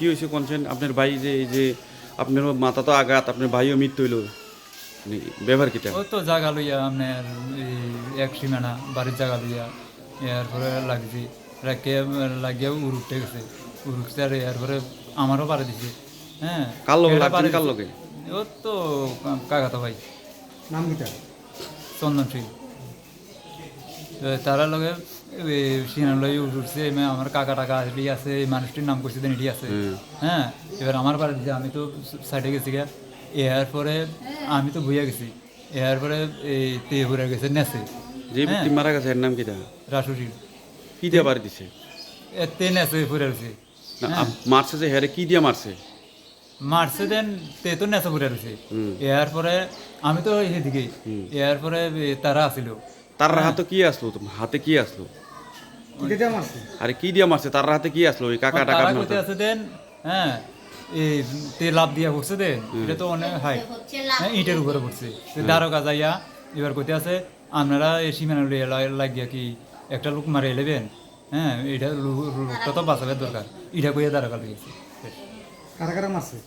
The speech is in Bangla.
কি হয়েছে কোনছেন আপনার ভাই যে এই যে আপনার মাথা তো আঘাত আপনার ভাইও মৃত্যু হইল। মানে ব্যবহার কিটা ও তো জাগা লইয়া আপনার এই এক সীমানা বাড়ির জাগা লইয়া এরপরে লাগছি। রাখে লাগিয়ে উড়ুকতে গেছে। উড়ুকতে আর এরপরে আমারও পারে দিছে। হ্যাঁ? লাগছেন পারে কার দিছে। ও তো কাকাতো ভাই। নাম কিটা চন্দন সিং। তারা লগে উঠছে আমার কাকা টাকা আছে এই মানুষটির নাম করছে দেন এটি আছে। হ্যাঁ এবার আমার বাড়ি দিছে আমি তো সাইডে গেছি গা এর পরে আমি তো ভুইয়া গেছি এর পরে এই তে ঘুরে গেছে নেছে। যে ব্যক্তি মারা গেছে এর নাম রাসুসি কি দিয়ে বাড়ি দিছে? এ তে নেছে ঘুরে গেছে। মারছে যে হেরে কি দিয়ে মারছে? মারছে দেন তে তো নেছে ঘুরে গেছে। হুম। এর পরে আমি তো সেদিকে এর পরে তারা আসিল। তার হাতে কি আসলো? তোমার হাতে কি আসলো? আরে কি দিয়ে মারছে তার হাতে কি আসলো? ওই কাকা টাকা আছে দেন হ্যাঁ এই তে লাভ দিয়া পড়ছে দেন এটা তো অনেক হাই। হ্যাঁ ইটের উপরে পড়ছে। দ্বারকা যাইয়া এবার কইতে আছে আপনারা এই সীমানা লাগিয়া কি একটা লোক মারে এলেবেন হ্যাঁ এটা লোকটা তো বাঁচাবার দরকার। এটা কইয়া দ্বারকা লইয়াছে কারা কারা মারছে?